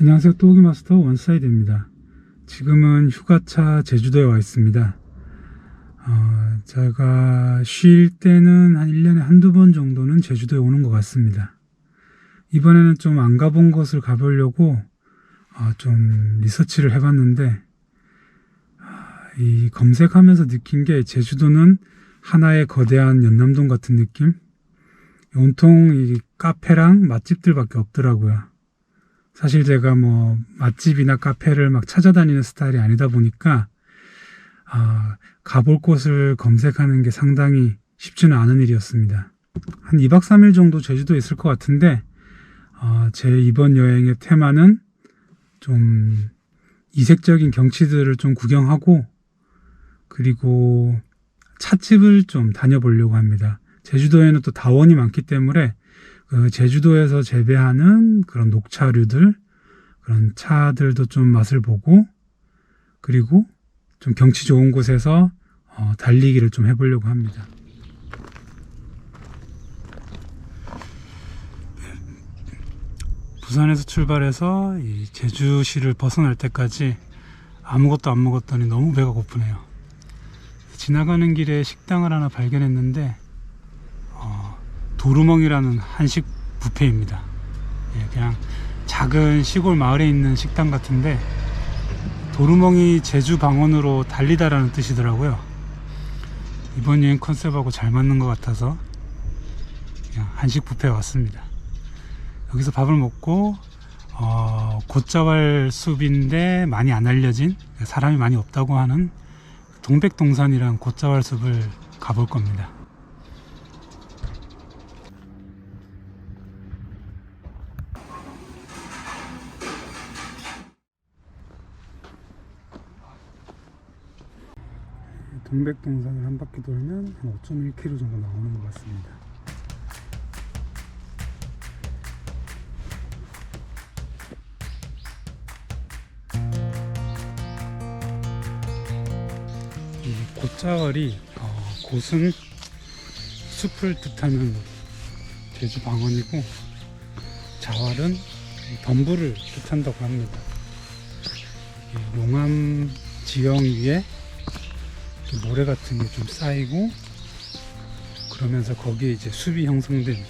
안녕하세요. 또기 마스터 원사이드입니다. 지금은 휴가차 제주도에 와 있습니다. 어, 제가 쉴 때는 한 1년에 한두 번 정도는 제주도에 오는 것 같습니다. 이번에는 좀 안 가본 곳을 가보려고 어, 좀 리서치를 해봤는데 아, 이 검색하면서 느낀 게 제주도는 하나의 거대한 연남동 같은 느낌? 온통 이 카페랑 맛집들밖에 없더라고요. 사실 제가 뭐 맛집이나 카페를 막 찾아다니는 스타일이 아니다 보니까 아, 가볼 곳을 검색하는 게 상당히 쉽지는 않은 일이었습니다. 한 2박 3일 정도 제주도에 있을 것 같은데 어, 제 이번 여행의 테마는 좀 이색적인 경치들을 좀 구경하고 그리고 찻집을 좀 다녀보려고 합니다. 제주도에는 또 다원이 많기 때문에 그 제주도에서 재배하는 그런 녹차류들, 그런 차들도 좀 맛을 보고, 그리고 좀 경치 좋은 곳에서 어, 달리기를 좀 해보려고 합니다. 부산에서 출발해서 이 제주시를 벗어날 때까지 아무것도 안 먹었더니 너무 배가 고프네요. 지나가는 길에 식당을 하나 발견했는데 어, 도루멍이라는 한식 뷔페입니다. 예, 그냥 작은 시골 마을에 있는 식당 같은데 도루멍이 제주 방언으로 달리다라는 뜻이더라고요. 이번 여행 컨셉하고 잘 맞는 것 같아서 한식 뷔페에 왔습니다. 여기서 밥을 먹고 어, 곶자왈 숲인데 많이 안 알려진 사람이 많이 없다고 하는 동백동산이랑 곶자왈 숲을 가볼 겁니다. 동백동산을 한 바퀴 돌면 한 5.1km 정도 나오는 것 같습니다. 이 곶자왈이 어, 곶은 숲을 뜻하는 제주 방언이고 자왈은 덤불을 뜻한다고 합니다. 이 용암 지형 위에 모래 같은 게 좀 쌓이고 그러면서 거기에 이제 숲이 형성된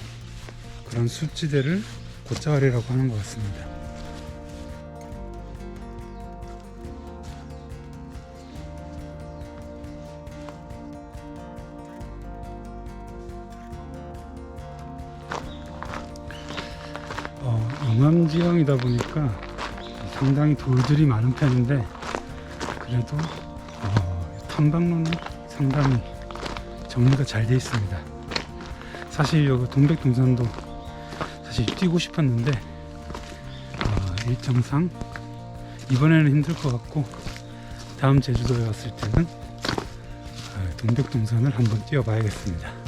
그런 숲지대를 곶자왈이라고 하는 것 같습니다. 어, 용암 지형이다 보니까 상당히 돌들이 많은 편인데 그래도 어, 탐방로는 상당히 정리가 잘 되어 있습니다. 사실 여기 동백동산도 사실 뛰고 싶었는데 어, 일정상 이번에는 힘들 것 같고 다음 제주도에 왔을 때는 어, 동백동산을 한번 뛰어봐야겠습니다.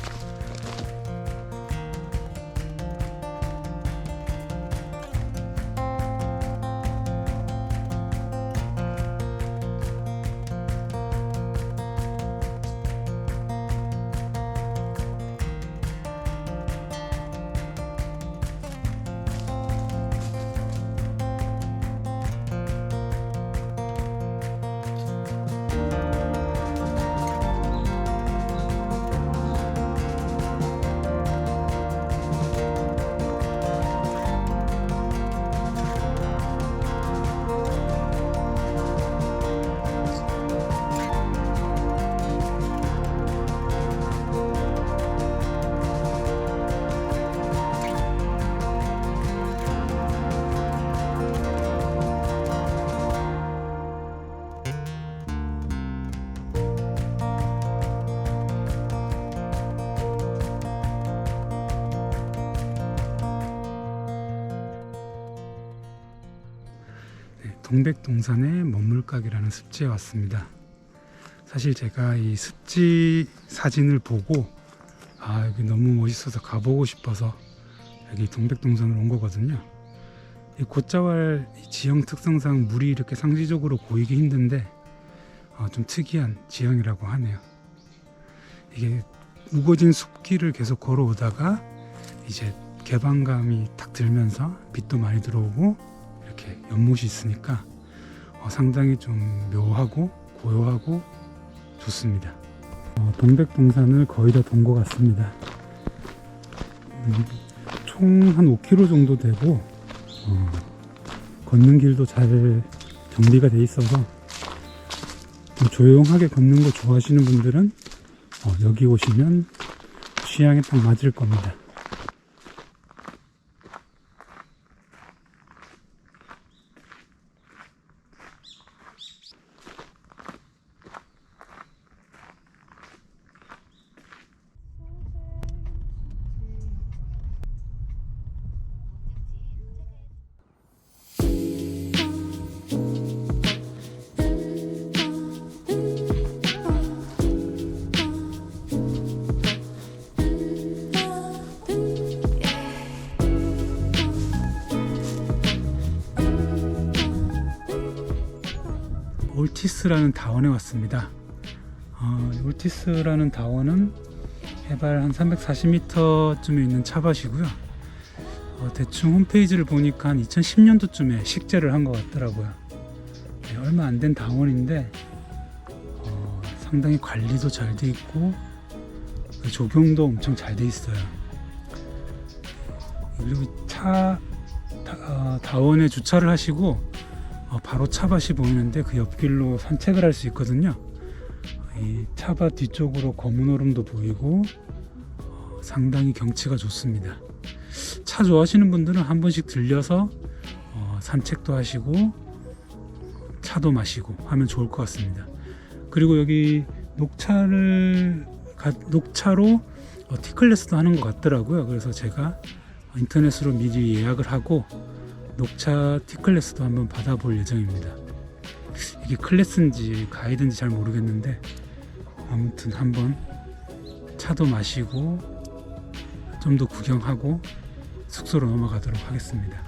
동백동산의 먹물가게라는 습지에 왔습니다. 사실 제가 이 습지 사진을 보고 아 여기 너무 멋있어서 가보고 싶어서 여기 동백동산으로 온 거거든요. 이 곶자왈 이 지형 특성상 물이 이렇게 상시적으로 보이기 힘든데 어, 좀 특이한 지형이라고 하네요. 이게 우거진 숲길을 계속 걸어오다가 이제 개방감이 탁 들면서 빛도 많이 들어오고 이렇게 연못이 있으니까 어, 상당히 좀 묘하고 고요하고 좋습니다. 어, 동백동산을 거의 다 돈 것 같습니다. 음, 총한 5km 정도 되고 어, 걷는 길도 잘 정비가 돼 있어서 좀 조용하게 걷는 거 좋아하시는 분들은 어, 여기 오시면 취향에 딱 맞을 겁니다. 올티스라는 다원에 왔습니다. 어, 올티스라는 다원은 해발 한 340m쯤에 있는 차밭이고요. 어, 대충 홈페이지를 보니까 한 2010년도쯤에 식재를 한 것 같더라고요. 네, 얼마 안 된 다원인데 어, 상당히 관리도 잘 돼 있고 그 조경도 엄청 잘 돼 있어요. 그리고 차 다, 어, 다원에 주차를 하시고 어, 바로 차밭이 보이는데 그 옆길로 산책을 할 수 있거든요. 이 차밭 뒤쪽으로 검은 얼음도 보이고 어, 상당히 경치가 좋습니다. 차 좋아하시는 분들은 한 번씩 들려서 어, 산책도 하시고 차도 마시고 하면 좋을 것 같습니다. 그리고 여기 녹차를 가- 녹차로 어, 티클래스도 하는 것 같더라고요. 그래서 제가 인터넷으로 미리 예약을 하고 녹차 티클래스도 한번 받아볼 예정입니다. 이게 클래스인지 가이드인지 잘 모르겠는데 아무튼 한번 차도 마시고 좀 더 구경하고 숙소로 넘어가도록 하겠습니다.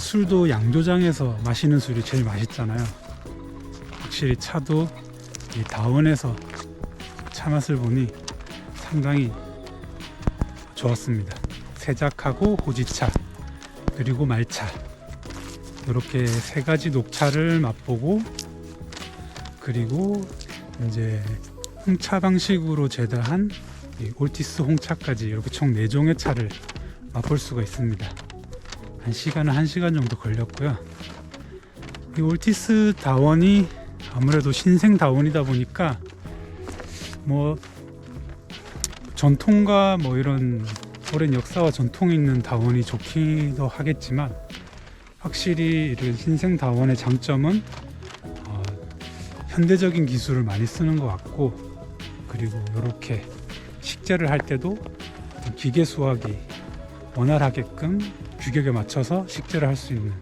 술도 양조장에서 마시는 술이 제일 맛있잖아요. 확실히 차도 이 다원에서 차 맛을 보니 상당히 좋았습니다. 세작하고 호지차 그리고 말차 이렇게 세 가지 녹차를 맛보고 그리고 이제 홍차 방식으로 제다한 이 올티스 홍차까지 이렇게 총 4종의 차를 맛볼 수가 있습니다. 한 시간은 한 시간 정도 걸렸고요. 이 올티스 다원이 아무래도 신생 다원이다 보니까 뭐 전통과 뭐 이런 오랜 역사와 전통이 있는 다원이 좋기도 하겠지만 확실히 이런 신생 다원의 장점은 어, 현대적인 기술을 많이 쓰는 것 같고 그리고 이렇게 식재를 할 때도 기계 수확이 원활하게끔 규격에 맞춰서 식재를 할 수 있는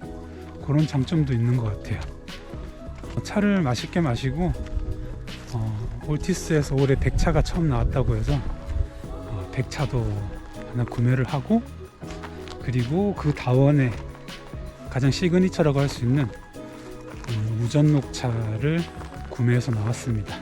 그런 장점도 있는 것 같아요. 차를 맛있게 마시고 어, 올티스에서 올해 100차가 처음 나왔다고 해서 어, 100차도 하나 구매를 하고 그리고 그 다원의 가장 시그니처라고 할 수 있는 음, 우전 녹차를 구매해서 나왔습니다.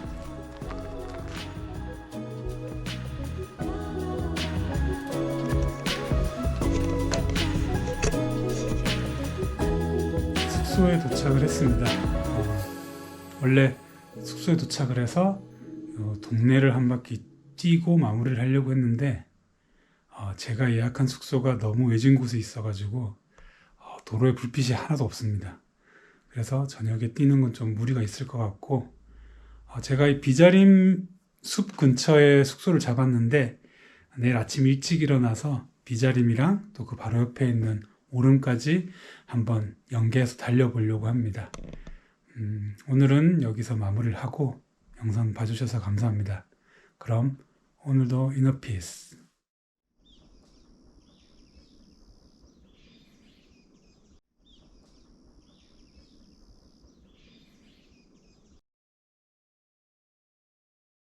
숙소에 도착을 했습니다. 어, 원래 숙소에 도착을 해서 어, 동네를 한 바퀴 뛰고 마무리를 하려고 했는데 어, 제가 예약한 숙소가 너무 외진 곳에 있어가지고 어, 도로에 불빛이 하나도 없습니다. 그래서 저녁에 뛰는 건 좀 무리가 있을 것 같고 어, 제가 이 비자림 숲 근처에 숙소를 잡았는데 내일 아침 일찍 일어나서 비자림이랑 또 그 바로 옆에 있는 오름까지 한번 연계해서 달려보려고 합니다. 음, 오늘은 여기서 마무리를 하고 영상 봐주셔서 감사합니다. 그럼 오늘도 이너피스